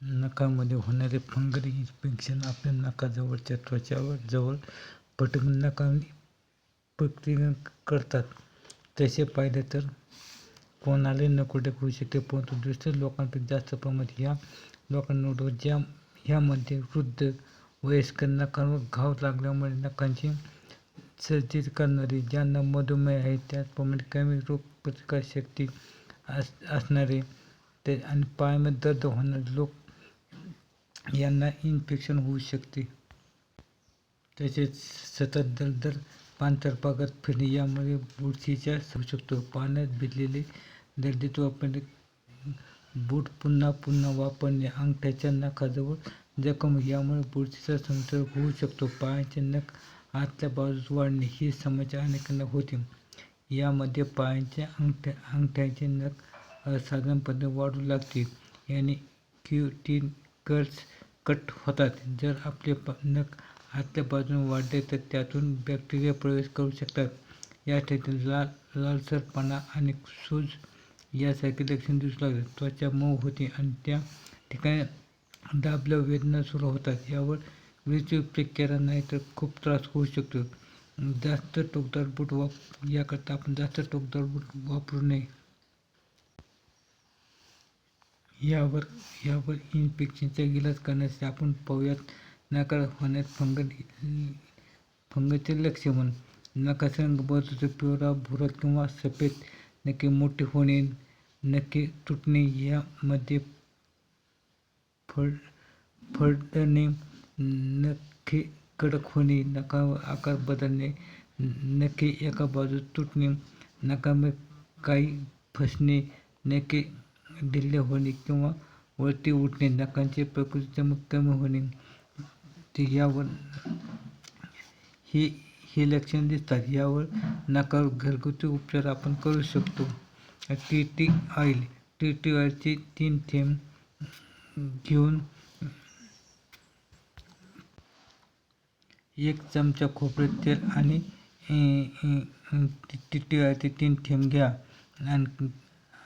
नखामध्ये होणारे fungal infection आपल्या नकाजवळच्या त्वचावर जवळ पटकन नकाने प्रतिक्रिया करतात. तसे पाहिले तर कोणालाही नकोटे होऊ शकते परंतु दुसऱ्या लोकांपेक्षा जास्त प्रमाणात ह्या लोकांना ज्या ह्यामध्ये वृद्ध वयस्कर नखांवर घाव लागल्यामुळे नखांची सर्जरी करणारे ज्यांना मधुमेह आहे त्याचप्रमाणे कमी रोगप्रतिकारशक्ती अस असणारे ते आणि पायामध्ये दर्द होणारे लोक यांना इन्फेक्शन होऊ शकते. तसेच सतत दरदर पाणथळ भागात फिरणे यामुळे बुरशीचा होऊ शकतो पाण्यात भिजलेले दर्दीत वापरणे बूट पुन्हा पुन्हा वापरणे अंगठ्याच्या नखाजवळ जखम यामुळे बुरशीचा संसर्ग होऊ शकतो. पायाचे नख आतल्या बाजूस वाढणे ही समस्या अनेकांना होते. यामध्ये पायाच्या अंगठ्या अंगठ्याचे नख असाधारणपणे वाढू लागते. याने क्युटिकल्स कट होतात. जर आपले नख आतल्या बाजूने वाढले तर त्यातून बॅक्टेरिया प्रवेश करू शकतात. या ठिकाणी लाल लालसरपणा आणि सूज यासारखे लक्षण दिसू लागतात. त्वचा मऊ होते आणि त्या ठिकाणी दाबल्या वेदना सुरू होतात. यावर वेळीची उपचार नाही तर खूप त्रास होऊ शकतो. जास्त टोकदार बूट वाप याकरता आपण जास्त टोकदार बूट वापरू नये. यावर यावर इन्फेक्शनचा इलाज करण्यासाठी आपण पाहूयात. नकार होण्यात फंगल फंगसचे लक्षण नखाचा रंग बदलतो पिवळा भुरा किंवा सफेद नखे मोठे होणे नखे तुटणे यामध्ये फळ फळणे नखे कडक होणे नका आकार बदलणे नखे एका बाजूस तुटणे नखामध्ये काही फसणे नखे ढिल्ले होणे किंवा वरती उठणे नखांचे प्रकृती चमक कमी होणे ते यावर हे हे लक्षण दिसतात. यावर नकार घरगुती उपचार आपण करू शकतो. Tea tree oil T T ऑइलचे तीन थेंब घेऊन एक चमचा खोबरे तेल आणि टी टी ऑइलचे तीन थेंब घ्या. आणि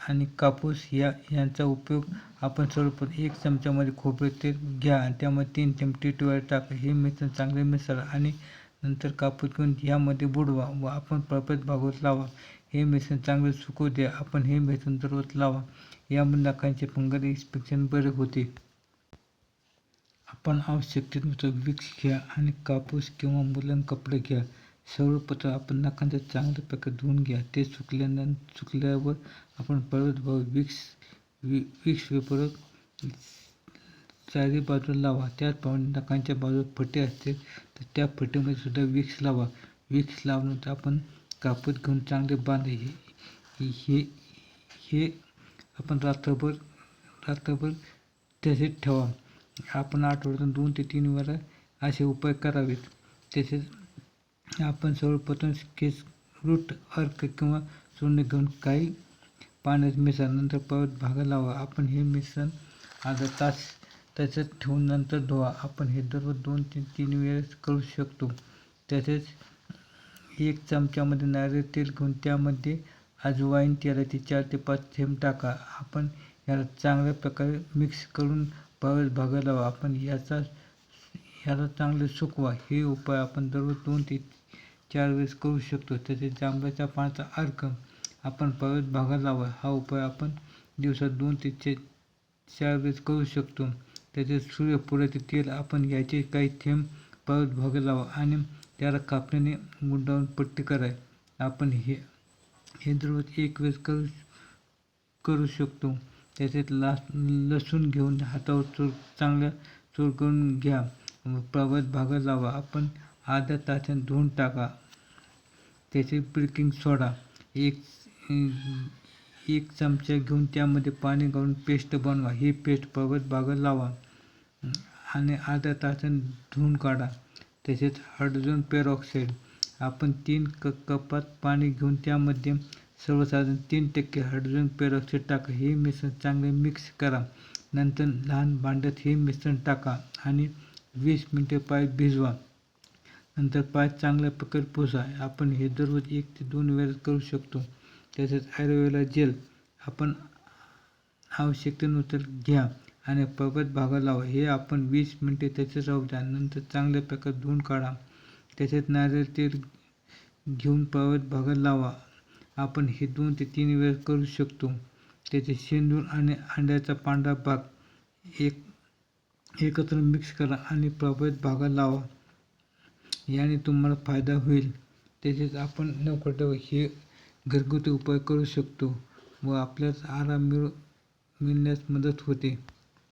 आणि कापूस या यांचा उपयोग आपण सर्वप्रथम एक चमच्यामध्ये खोबरे तेल घ्या आणि त्यामध्ये तीन चमचे टी टाका. हे मिश्रण चांगले मिसळा आणि नंतर कापूस घेऊन यामध्ये बुडवा व आपण पळपत भागवत लावा. हे मिश्रण चांगले सुकू द्या. आपण हे मिश्रण दररोज लावा. यामुळे नखांचे फंगल इन्स्पेक्शन बरे होते. आपण आवश्यकतेनुसार विक्स घ्या आणि कापूस किंवा मुलं कपडे घ्या. सर्वप्रथम आपण नखांचा चांगल्या प्रकारे धुवून घ्या. ते चुकल्यानं सुकल्यावर आपण परत भाऊ विक्स वि विक्स वेपर चारी बाजूला लावा. त्याचप्रमाणे नखांच्या बाजूला फटे असतील तर त्या फटेमध्ये सुद्धा विक्स लावा. विक्स लावल्यानंतर आपण कापूस घेऊन चांगले बांधे. हे हे हे आपण रात्रभर रात्रभर तसेच ठेवा. आपण आठवड्यातून दोन ते तीन वेळा असे उपाय करावेत. तसेच आपण सर्वप्रथम केस रूट अर्क किंवा चूर्ण घेऊन काही पाण्यात मिसळा. नंतर परत भागा लावा. आपण हे मिश्रण अर्धा तास तसेच ठेवून नंतर धुवा. आपण हे दररोज दोन ते तीन वेळेस करू शकतो. तसेच एक चमच्यामध्ये नारळ तेल घेऊन त्यामध्ये अजवाईन तेलाचे चार ते पाच थेंब टाका. आपण याला चांगल्या प्रकारे मिक्स करून परत भागा लावा. आपण याचा ह्याला चांगले सुकवा. हे उपाय आपण दररोज दोन ते चार वेळेस करू शकतो. तसेच जांभळाच्या पानाचा अर्क आपण परत भागात लावा. हा उपाय आपण दिवसात दोन ते चे चार वेळेस करू शकतो. तसेच सूर्यफुलाचे तेल आपण याचे काही थेंब परत भागात लावा आणि त्याला कापण्याने गुंडाळून पट्टी कराय आपण हे हे दररोज एक वेळेस करू करू शकतो. तसेच ला लसूण घेऊन हातावर चूर चांगल्या चूर करून घ्या. प्रवास भागात लावा आपण अर्ध्या तासाने धुवून टाका. त्याचे बेकिंग सोडा. एक एक चमचा घेऊन त्यामध्ये पाणी घालून पेस्ट बनवा. ही पेस्ट प्रवास भागात लावा आणि अर्ध्या तासाने धुवून काढा. तसेच हायड्रोजन पेरॉक्साईड आपण तीन क कपात पाणी घेऊन त्यामध्ये सर्वसाधारण तीन टक्के हायड्रोजन पेरॉक्साईड टाका. हे मिश्रण चांगले मिक्स करा. नंतर लहान भांड्यात हे मिश्रण टाका. आणि वीस मिनटे पाय भिजवा. नंतर पाय चांगल्या प्रकारे पुसा. आपण हे दररोज एक ते दोन वेळेस करू शकतो. तसेच ॲलोवेरा जेल आपण आवश्यकतेनुसार घ्या आणि पर्वत भागा लावा. हे आपण वीस मिनटे त्याच्यात राहू द्या. नंतर चांगल्या प्रकारे धुवून काढा. तसेच नारळ तेल घेऊन पर्वत भागात लावा. आपण हे दोन ते तीन वेळा करू शकतो. त्याचे शेंदूर आणि अंड्याचा पांढरा भाग एक एकत्र मिक्स करा आणि प्रभावित भागात लावा. याने तुम्हाला फायदा होईल. तसेच आपण नकळत हे घरगुती उपाय करू शकतो व आपल्यास आराम मिळू मिळण्यास मदत होते.